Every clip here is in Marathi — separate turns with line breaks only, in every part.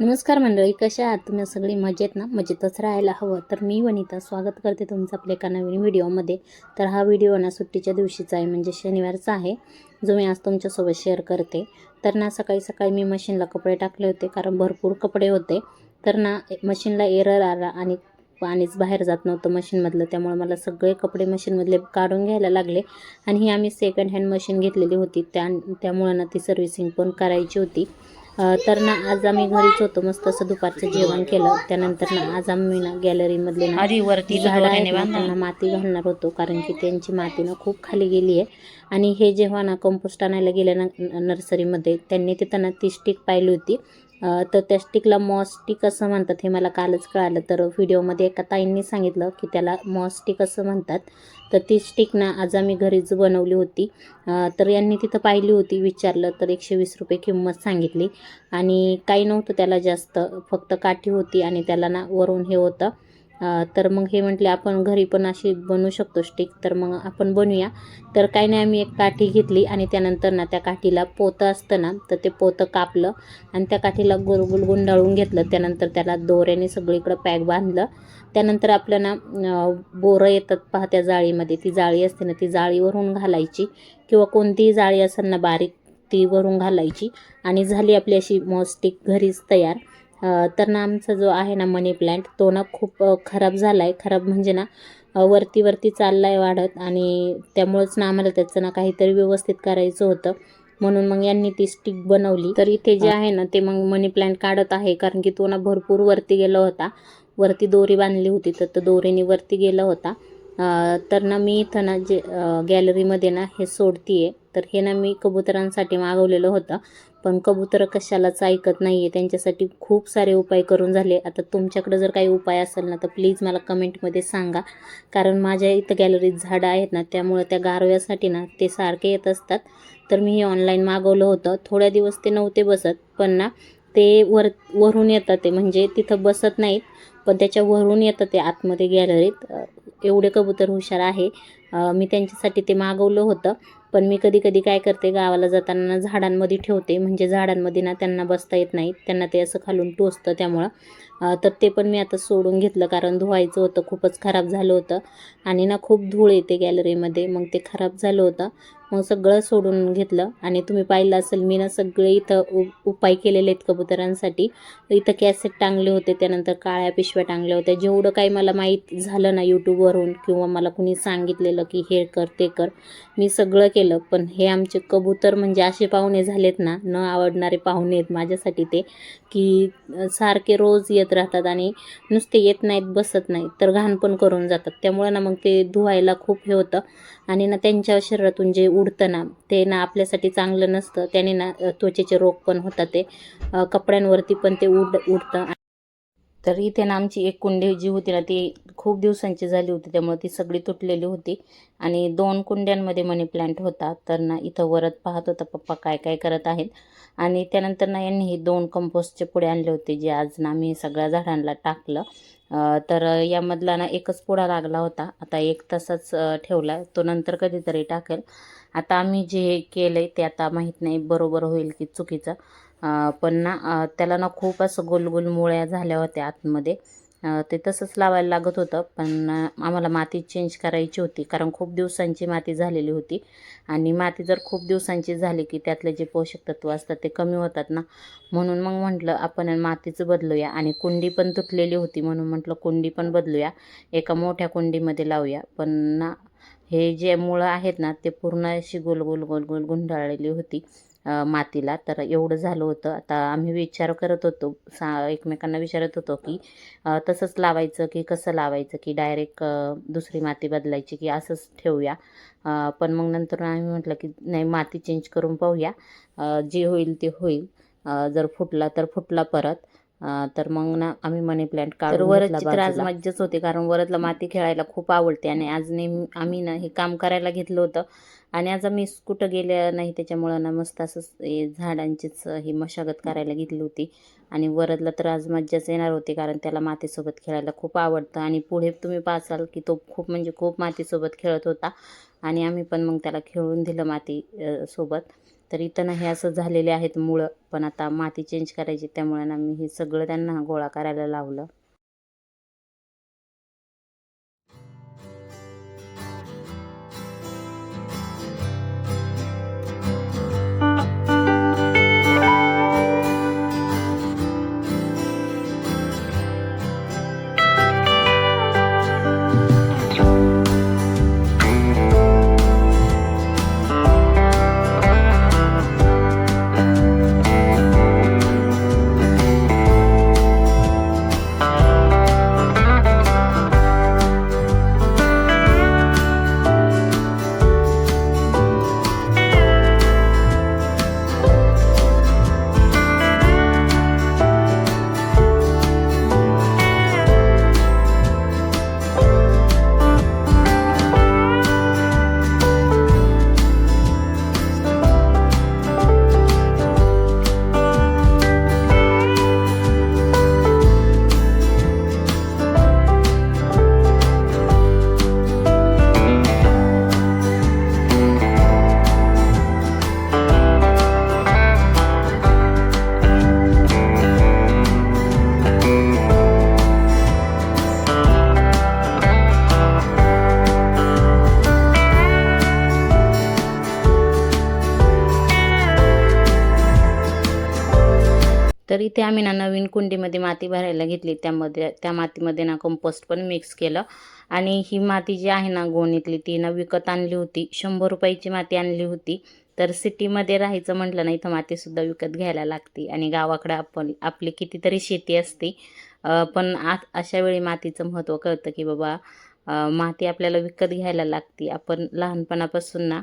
नमस्कार मंडळी कशा आहात? तुम्ही सगळी मजेत ना? मजेतच राहायला हवं. तर मी वनिता स्वागत करते तुमचं आपल्या एका नवीन व्हिडिओमध्ये. तर हा व्हिडिओ ना सुट्टीच्या दिवशीचा आहे म्हणजे शनिवारचा आहे जो मी आज तुमच्यासोबत शेअर करते. तर ना सकाळी सकाळी मी मशीनला कपडे टाकले होते कारण भरपूर कपडे होते. तर ना मशीनला एरर आला आणि पाणीच बाहेर जात नव्हतं मशीनमधलं त्यामुळे मला सगळे कपडे मशीनमधले काढून घ्यायला लागले. आणि ही आम्ही सेकंड हँड मशीन घेतलेली होती त्या त्यामुळं ना ती सर्व्हिसिंग पण करायची होती. तर ना आज आम्ही घरीच होतो मस्त असं दुपारचं जेवण केलं. त्यानंतर ना आज आम्ही ना गॅलरीमधले ना झाडं आहेत त्यांना माती घालणार होतो कारण की त्यांची माती ना खूप खाली गेली आहे. आणि हे जेव्हा ना कंपोस्ट आणायला गेले ना नर्सरीमध्ये त्यांनी तिथं ना ती स्टिक पाहिली होती. तर त्या स्टिकला मॉस स्टिक असं म्हणतात हे मला कालच कळालं. तर व्हिडिओमध्ये एका ताईंनी सांगितलं की त्याला मॉस स्टिक असं म्हणतात. तर ती स्टिक ना आज आम्ही घरीच बनवली होती. तर यांनी तिथं पाहिली होती विचारलं तर एकशे वीस रुपये किंमत सांगितली. आणि काही नव्हतं त्याला जास्त फक्त काठी होती आणि त्याला ना वरून हे होतं. तर मग हे म्हटले आपण घरी पण अशी बनवू शकतो स्टिक तर मग आपण बनवूया. तर काही नाही आम्ही एक काठी घेतली आणि त्यानंतर ना त्या काठीला पोतं असतं ना तर ते पोतं कापलं आणि त्या काठीला गुरगुल गुंडाळून घेतलं. त्यानंतर त्याला दोऱ्याने सगळीकडं पॅक बांधलं. त्यानंतर आपलं ना बोरं येतात पहा त्या जाळीमध्ये. ती जाळी असते ना ती जाळीवरून घालायची किंवा कोणतीही जाळी असेल ना बारीक ती वरून घालायची आणि झाली आपली अशी मॉस्टिक घरीच तयार. तर ना आमचा जो आहे ना मनी प्लॅन्ट तो ना खूप खराब झाला आहे खराब म्हणजे ना वरती वरती चालला आहे वाढत आणि त्यामुळंच ना आम्हाला त्याचं ना काहीतरी व्यवस्थित करायचं होतं. म्हणून मग यांनी ती स्टिक बनवली. तर इथे जे आहे ना ते मग मनी प्लॅन्ट काढत आहे. कारण की तो ना भरपूर वरती गेला होता. वरती दोरी बांधली होती. तर तो दोरीने वरती गेला होता. तर ना मी इथं ना जे गॅलरीमध्ये ना हे सोडतीये. तर हे ना मी कबुतरांसाठी मागवलेलं होतं. पण कबुतर कशालाच ऐकत नाही आहे त्यांच्यासाठी खूप सारे उपाय करून झाले. आता तुमच्याकडे जर काही उपाय असेल ना तर प्लीज मला कमेंटमध्ये सांगा. कारण माझ्या इथं गॅलरीत झाडं आहेत ना त्यामुळे त्या गारव्यासाठी ना ते सारखे येत असतात. तर मी हे ऑनलाईन मागवलं होतं. थोड्या दिवस ते नव्हते बसत. पण ना ते वर वरून येतं ते. म्हणजे तिथं बसत नाहीत. पण त्याच्या वरून येतं ते आतमध्ये गॅलरीत एवढे कबूतर हुशार आहे. मी त्यांच्यासाठी ते मागवलं होतं. पण मी कधी कधी काय करते गावाला जाताना झाडांमध्ये ठेवते. म्हणजे झाडांमध्ये ना त्यांना बसता येत नाही. त्यांना ते असं खालून टोचतं त्यामुळं. तर ते पण मी आता सोडून घेतलं कारण धुवायचं होतं खूपच खराब झालं होतं. आणि ना खूप धूळ येते गॅलरीमध्ये मग ते खराब झालं होतं. मग सगळं सोडून घेतलं. आणि तुम्ही पाहिलं असेल मी ना सगळे इथं उ उपाय केलेले आहेत कबुतरांसाठी. इथं कॅसेट टांगले होते त्यानंतर काळ्या पिशव्या टांगल्या होत्या. जेवढं काही मला माहीत झालं ना यूट्यूबवरून किंवा मला कुणी सांगितलेलं की हे कर ते कर मी सगळं केलं. पण हे आमचे कबूतर म्हणजे असे पाहुणे झालेत ना न आवडणारे पाहुणे आहेत माझ्यासाठी ते की सारखे रोज येत राहतात आणि नुसते येत नाहीत बसत नाहीत तर घाण पण करून जातात. त्यामुळे ना मग ते धुवायला खूप हे होतं. आणि ना त्यांच्या शरीरातून जे उडतं ना ते ना आपल्यासाठी चांगलं नसतं. त्याने ना त्वचेचे रोग पण होतात ते. कपड्यांवरती पण ते उड उडतं. तर इथे ना आमची एक कुंडी जी होती ना ती खूप दिवसांची झाली होती त्यामुळे ती सगळी तुटलेली होती. आणि दोन कुंड्यांमध्ये मनी प्लांट होता. तर ना इथं वरत पाहत होता पप्पा काय काय करत आहेत. आणि त्यानंतर ना यांनी हे दोन कंपोस्टचे पुढे आणले होते जे आज ना आम्ही सगळ्या झाडांना टाकलं. तर यामधला ना एकच पुडा लागला होता. आता एक तसाच ठेवला. तो नंतर कधीतरी टाकेल. आता आम्ही जे केलं आहे ते आता माहीत नाही बरोबर होईल की चुकीचं. पण ना त्याला ना खूप असं गोलगोल मुळ्या झाल्या होत्या आतमध्ये. ते तसंच लावायला लागत होतं पण आम्हाला माती चेंज करायची होती कारण खूप दिवसांची माती झालेली होती. आणि माती जर खूप दिवसांची झाली की त्यातले जे पोषक तत्व असतात ते कमी होतात ना. म्हणून मग म्हटलं आपण मातीचं बदलूया. आणि कुंडी पण तुटलेली होती म्हणून म्हटलं कुंडी पण बदलूया. एका मोठ्या कुंडीमध्ये लावूया. पण ना हे जे मुळं आहेत ना ते पूर्ण अशी गोल गोल गोल गोल गुंडाळलेली होती. मातीला. तर एवढं झालं होतं. आता आम्ही विचार करत होतो सा एकमेकांना विचारत होतो की तसंच लावायचं की कसं लावायचं की डायरेक्ट दुसरी माती बदलायची की असंच ठेवूया. पण मग नंतर आम्ही म्हटलं की नाही माती चेंज करून पाहूया. जे होईल ते होईल. जर फुटला तर फुटला परत. तर मग ना आम्ही मनी प्लॅन्ट काढून वरची तर आज मज्जाच होते कारण वरतला माती खेळायला खूप आवडते. आणि आज नेहमी आम्ही ना हे काम करायला घेतलं होतं. आणि आज आम्ही कुठं गेल्या नाही त्याच्यामुळं ना मस्त असंच हे झाडांचीच ही मशागत करायला घेतली होती. आणि वरदला तर आज मज्जाच येणार होती कारण त्याला मातीसोबत खेळायला खूप आवडतं. आणि पुढे तुम्ही पाचाल की तो खूप म्हणजे खूप मातीसोबत खेळत होता. आणि आम्ही पण मग त्याला खेळून दिलं माती सोबत. तर इथं ना हे असं झालेले आहेत मुळं. पण आता माती चेंज करायची त्यामुळे ना मी हे सगळं त्यांना गोळा करायला लावलं. इथे आम्ही ना नवीन कुंडीमध्ये माती भरायला घेतली. त्यामध्ये त्या मातीमध्ये ना कंपोस्ट पण मिक्स केलं. आणि ही माती जी आहे ना गोणीतली ती ना विकत आणली होती. शंभर रुपयाची माती आणली होती. तर सिटीमध्ये राहायचं म्हटलं ना इथं मातीसुद्धा विकत घ्यायला लागते. आणि गावाकडं आपण आपली कितीतरी शेती असते. पण आ अशा वेळी मातीचं महत्त्व कळतं की बाबा माती आपल्याला विकत घ्यायला लागते. आपण लहानपणापासून ना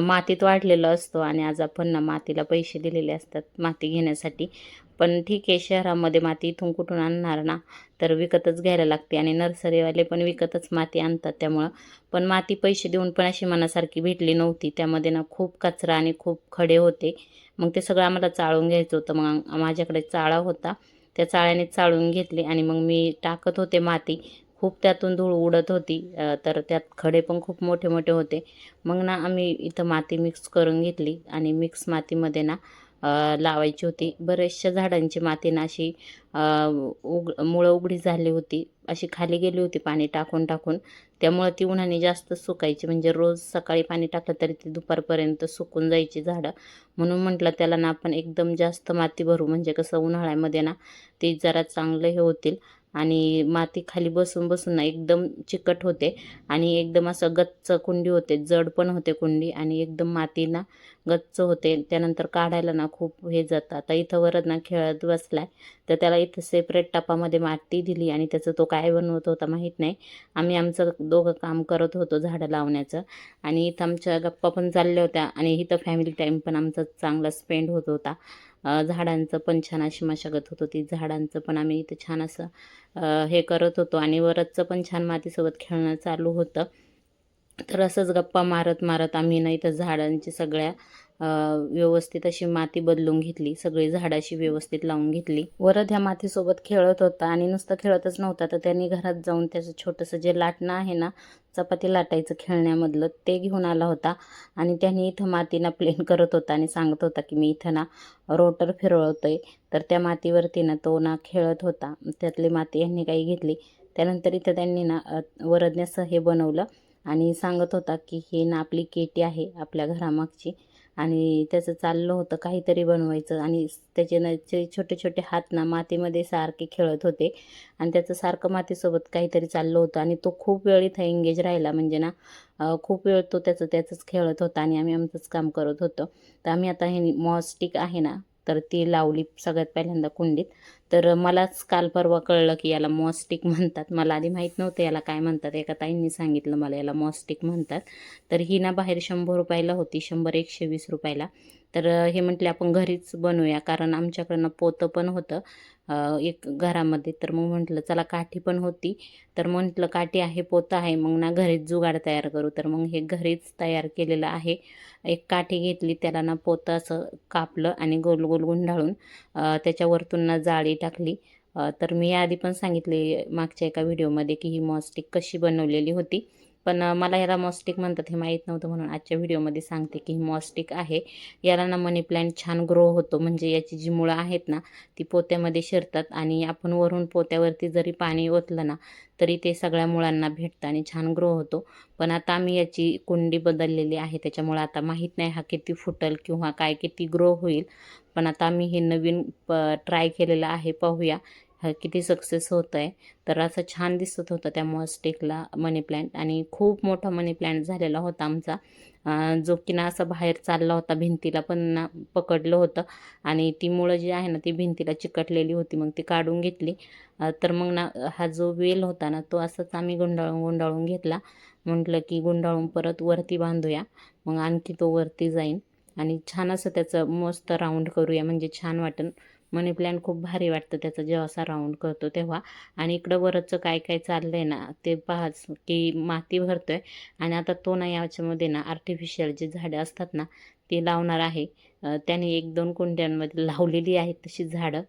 मातीत वाढलेलो असतो. आणि आज आपण ना मातीला पैसे दिलेले असतात माती घेण्यासाठी. पण ठीक आहे शहरामध्ये माती इथून कुठून आणणार ना? तर विकतच घ्यायला लागते आणि नर्सरीवाले पण विकतच माती आणतात त्यामुळं. पण माती पैसे देऊन पण अशी मनासारखी भेटली नव्हती. त्यामध्ये ना खूप कचरा आणि खूप खडे होते. मग ते सगळं आम्हाला चाळून घ्यायचं होतं. मग माझ्याकडे चाळा होता. त्या चाळ्याने चाळून घेतली आणि मग मी टाकत होते माती. खूप त्यातून धूळ उडत होती. तर त्यात खडे पण खूप मोठे मोठे होते. मग ना आम्ही इथं माती मिक्स करून घेतली आणि मिक्स मातीमध्ये ना लावायची होती. बऱ्याचशा झाडांची माती ना अशी उग मुळं उघडी झाली होती. अशी खाली गेली होती पाणी टाकून टाकून. त्यामुळं ती उन्हाने जास्त सुकायची. म्हणजे रोज सकाळी पाणी टाकलं तरी ती दुपारपर्यंत सुकून जायची झाडं. म्हणून म्हटलं त्याला ना आपण एकदम जास्त माती भरू. म्हणजे कसं उन्हाळ्यामध्ये ना ते जरा चांगलं हे होतील. आणि माती खाली बसून बसून ना एकदम चिकट होते. आणि एकदम असं गच्च कुंडी होते जड पण होते कुंडी आणि एकदम माती ना गच्च होते. त्यानंतर काढायला ना खूप हे जातं. आता इथं वरद ना खेळत बसलाय तर त्याला इथं सेपरेट टपामध्ये माती दिली आणि त्याचं तो काय बनवत होता माहीत नाही. आम्ही आमचं दोघं काम करत होतो झाडं लावण्याचं. आणि इथं आमच्या गप्पा पण चालल्या होत्या आणि इथं फॅमिली टाईम पण आमचा चांगला स्पेंड होत होता. झाडांचं पण छान अशी मशागत होत होती. झाडांचं पण आम्ही इथं छान असं हे करत होतो आणि वरदचं पण छान मातीसोबत खेळणं चालू होतं. तर असंच गप्पा मारत मारत आम्ही ना इथं झाडांची सगळ्या व्यवस्थित अशी माती बदलून घेतली. सगळी झाडाशी व्यवस्थित लावून घेतली. वरद ह्या मातीसोबत खेळत होता आणि नुसतं खेळतच नव्हता. तर त्यांनी घरात जाऊन त्याचं छोटंसं जे लाटणं आहे ना चपाती लाटायचं खेळण्यामधलं ते घेऊन आला होता. आणि त्याने इथं मातीना प्लेन करत होता आणि सांगत होता की मी इथं ना रोटर फिरवतोय. तर त्या मातीवरती ना तो ना खेळत होता. त्यातली माती यांनी काही घेतली. त्यानंतर इथं त्यांनी ना वरदने असं हे बनवलं. आणि सांगत होता की हे ना आपली केटी आहे आपल्या घरामागची. आणि त्याचं चाललं होतं काहीतरी बनवायचं. आणि त्याचे ना ते छोटे छोटे हात ना मातीमध्ये सारखे खेळत होते. आणि त्याचं सारखं मातीसोबत काहीतरी चाललं होतं. आणि तो खूप वेळ इथं एंगेज राहिला. म्हणजे ना खूप वेळ तो त्याचं त्याचंच खेळत होता. आणि आम्ही आमचंच काम करत होतो. तर आम्ही आता हे मॉस्टिक आहे ना तर ती लावली सगळ्यात पहिल्यांदा कुंडीत. तर मलाच काल परवा कळलं की याला मॉस्टिक म्हणतात. मला आधी माहीत नव्हतं याला काय म्हणतात. एका ताईंनी सांगितलं मला याला मॉस्टिक म्हणतात. तर ही ना बाहेर शंभर रुपयाला होती. शंभर एकशे वीस रुपयाला. तर हे म्हटले आपण घरीच बनवूया कारण आमच्याकडनं पोतं पण होतं एक घरामध्ये. तर मग म्हटलं चला काठी पण होती. तर म्हटलं काठी आहे पोतं आहे मग ना घरीच जुगाड तयार करू. तर मग हे घरीच तयार केलेलं आहे. एक काठी घेतली त्याला ना पोतं असं कापलं आणि गोल गोल गुंडाळून त्याच्यावरतून ना जाळी टाकली. तर मी आधी पण सांगितले मागच्या एका व्हिडिओमध्ये की ही मॉस्टिक कशी बनवलेली होती. पण मला ह्याला मॉस्टिक म्हणतात हे माहीत नव्हतं म्हणून आजच्या व्हिडिओमध्ये सांगते की ही मॉस्टिक आहे. याला ना मनी प्लॅन्ट छान ग्रो होतो. म्हणजे याची जी मुळं आहेत ना ती पोत्यामध्ये शिरतात आणि आपण वरून पोत्यावरती जरी पाणी ओतलं ना तरी ते सगळ्या मुळांना भेटतं आणि छान ग्रो होतो. पण आता आम्ही याची कुंडी बदललेली आहे. त्याच्यामुळे आता माहीत नाही हा किती फुटल किंवा काय किती ग्रो होईल. पण आता आम्ही हे नवीन प ट्राय केलेलं आहे. पाहूया. हा किती सक्सेस होतं आहे तर असं छान दिसत होतं त्या मॉस्टिकला मनी प्लॅन्ट आणि खूप मोठा मनी प्लॅन्ट झालेला होता आमचा. जो की ना असं बाहेर चालला होता भिंतीला पण ना पकडलं होतं. आणि ती मुळं जी आहे ना ती भिंतीला चिकटलेली होती मग ती काढून घेतली. तर मग ना हा जो वेल होता ना तो असंच आम्ही गुंडाळून गुंडाळून घेतला. म्हटलं की गुंडाळून परत वरती बांधूया. मग आणखी तो वरती जाईन. आणि छान असं त्याचं मस्त राऊंड करूया. म्हणजे छान वाटेल मनी प्लॅन्ट खूप भारी वाटतं त्याचा जेव्हा असा राऊंड करतो तेव्हा. आणि इकडं वरचं काय काय चाललं आहे ना ते पाहाच की माती भरतो आहे आणि आता तो ना याच्यामध्ये ना आर्टिफिशियल जे झाडं असतात ना ती लावणार आहे. त्याने एक दोन कुंड्यांमध्ये लावलेली आहेत तशी झाडं.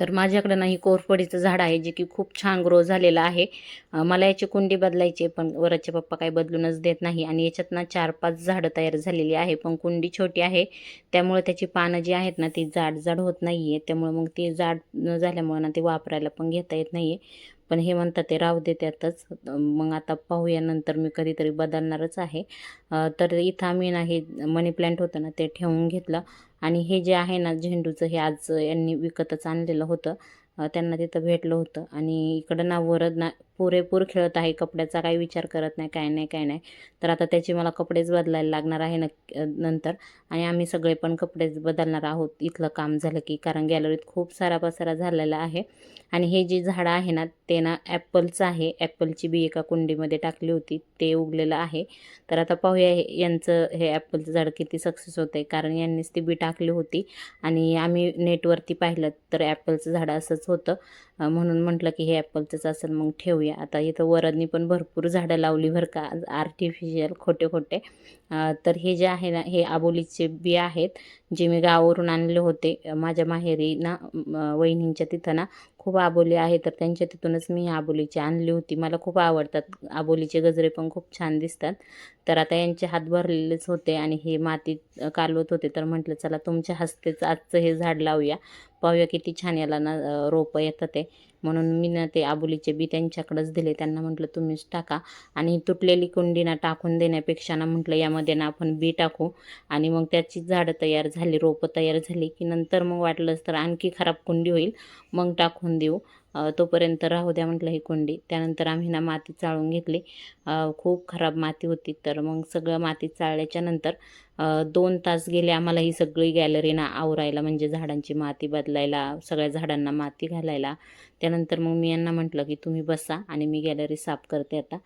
तर माझ्याकडं नाही कोरफडीचं झाड आहे जे की खूप छान ग्रो झालेलं आहे. मला याची कुंडी बदलायची आहे, पण वराचे पप्पा काही बदलूनच देत नाही आणि याच्यात ना चार पाच झाडं तयार झालेली आहे पण कुंडी छोटी आहे. त्यामुळे त्याची पानं जी आहेत ना ती जाड जाड होत नाही आहे त्यामुळे मग ती जाड न झाल्यामुळे ना ते वापरायला पण घेता येत नाही आहे पण हे म्हणतात ते राहू दे त्यातच. मग आता पाहूया नंतर मी कधीतरी बदलणारच आहे. तर इथं आम्ही ना हे मनी प्लॅन्ट होतं ना ते ठेवून घेतलं. आणि हे जे आहे ना झेंडूचं हे आज यांनी विकतच आणलेलं होतं. त्यांना तिथं भेटलं होतं. आणि इकडं ना वरद ना पुरेपूर खेळत आहे कपड्याचा काही विचार करत नाही काय नाही काय नाही. तर आता त्याची मला कपडेच बदलायला लागणार आहे नक्की नंतर. आणि आम्ही सगळे पण कपडेच बदलणार आहोत. इथलं काम झालं की कारण गॅलरीत खूप सारा पसारा झालेला आहे. आणि हे जे झाडं आहे ना ते ना ॲपलचं आहे. ॲपलची बी एका कुंडीमध्ये टाकली होती. ते उगलेलं आहे. तर आता पाहूया हे यांचं हे ॲपलचं झाड किती सक्सेस होतं आहे कारण यांनीच ती बी टाकली होती. आणि आम्ही नेटवरती पाहिलं तर ॲपलचं झाड असंच होतं. म्हणून म्हटलं की हे ॲपलचंच असेल मग ठेवूया. आता इथं वरदनी पण भरपूर झाडं लावली बरं का आर्टिफिशियल खोटे खोटे. तर हे जे आहे ना हे आबोलीचे बी आहेत जे मी गावावरून आणले होते. माझ्या माहेरी ना वहिनींच्या तिथं ना खूप आबोली आहे तर त्यांच्या तिथूनच मी आबोलीची आणली होती. मला खूप आवडतात. आबोलीचे गजरे पण खूप छान दिसतात. तर आता यांचे हात भरलेलेच होते आणि हे मातीत कालवत होते. तर म्हटलं चला तुमच्या हस्तेच आजचं हे झाड लावूया. पाहूया किती छान याला ना रोपं येतं ते. म्हणून मी ना ते आबोलीचे बी त्यांच्याकडेच दिले. त्यांना म्हटलं तुम्हीच टाका. आणि तुटलेली कुंडी ना टाकून देण्यापेक्षा ना म्हटलं यामध्ये ना आपण बी टाकू. आणि मग त्याची झाडं तयार झाली रोपं तयार झाली की नंतर मग वाटलंच तर आणखी खराब कुंडी होईल. मग टाकून देऊ. तोपर्यंत राहू द्या म्हटलं ही कुंडी. त्यानंतर आम्ही ना माती चाळून घेतली. खूप खराब माती होती. तर मग सगळं माती चाळल्याच्या नंतर दोन तास गेले आम्हाला ही सगळी गॅलरी ना आवरायला म्हणजे झाडांची माती बदलायला सगळ्या झाडांना माती घालायला. त्यानंतर मग मी यांना म्हटलं की तुम्ही बसा आणि मी गॅलरी साफ करते आता.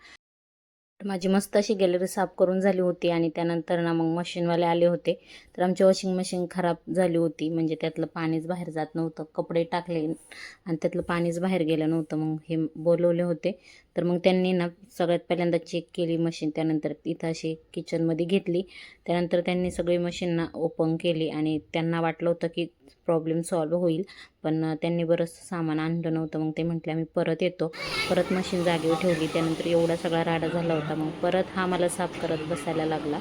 माझी मस्त अशी गॅलरी साफ करून झाली होती आणि त्यानंतर ना मग मशीनवाले आले होते. तर आमची वॉशिंग मशीन खराब झाली होती. म्हणजे त्यातलं पाणीच बाहेर जात नव्हतं. कपडे टाकले आणि त्यातलं पाणीच बाहेर गेलं नव्हतं. मग हे बोलवले होते. तर मग त्यांनी ना सगळ्यात पहिल्यांदा चेक केली मशीन त्यानंतर इथं अशी किचनमध्ये घेतली. त्यानंतर त्यांनी सगळी मशीन ना ओपन केली आणि त्यांना वाटलं होतं की प्रॉब्लेम सॉल्व होईल. पण त्यांनी बरंचसं सामान आणलं नव्हतं. मग ते म्हटले आम्ही परत येतो. परत मशीन जागेवर ठेवली. त्यानंतर एवढा सगळा राडा झाला होता. मग परत हा मला साफ करत बसायला लागला.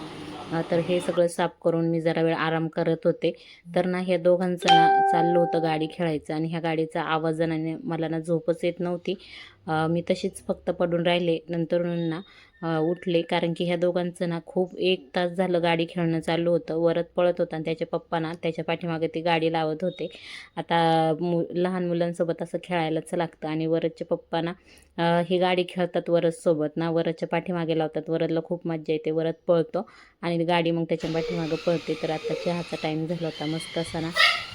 तर हे सगळं साफ करून मी जरा वेळ आराम करत होते. तर ना ह्या दोघांचं ना चाललं होतं गाडी खेळायचं. आणि ह्या गाडीचा आवाजाने मला ना झोपच येत नव्हती. मी तशीच फक्त पडून राहिले. नंतर ना उठले. कारण की ह्या दोघांचं ना खूप एक तास झालं गाडी खेळणं चालू होतं. वरत पळत होता आणि त्याच्या पप्पा ना त्याच्या पाठीमागे ती गाडी लावत होते. आता मु लहान मुलांसोबत असं खेळायलाच लागतं आणि वरदच्या पप्पा ना ही गाडी खेळतात वरदसोबत ना वरदच्या पाठीमागे लावतात. वरदला खूप मज्जा येते. वरद पळतो आणि गाडी मग त्याच्या पाठीमागं पळते. तर आता चहाचा टाईम झाला होता. मस्त असा ना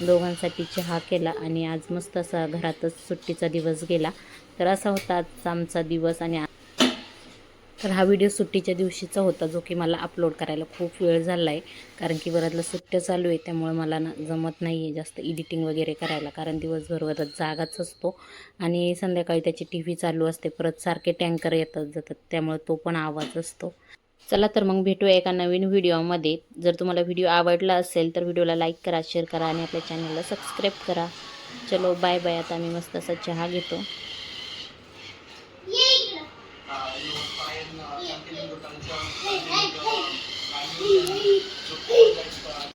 दोघांसाठी चहा केला आणि आज मस्त असा घरातच सुट्टीचा दिवस गेला. तर असा होता आजचा आमचा दिवस आणि तर हा व्हिडिओ सुट्टीच्या दिवशीचा होता जो की मला अपलोड करायला खूप वेळ झाला आहे कारण की वरातला सुट्ट्या चालू आहे त्यामुळे मला ना जमत नाही आहे जास्त एडिटिंग वगैरे करायला. कारण दिवसभर वरात जागाच असतो आणि संध्याकाळी त्याची टी व्ही चालू असते परत सारखे टँकर येतात जातात त्यामुळे तो पण आवाज असतो. चला तर मग भेटूया एका नवीन व्हिडिओमध्ये. जर तुम्हाला व्हिडिओ आवडला असेल तर व्हिडिओला लाईक करा शेअर करा आणि आपल्या चॅनलला सबस्क्राईब करा. चलो बाय बाय आता मी मस्त असा चहा घेतो.
Ai, ai.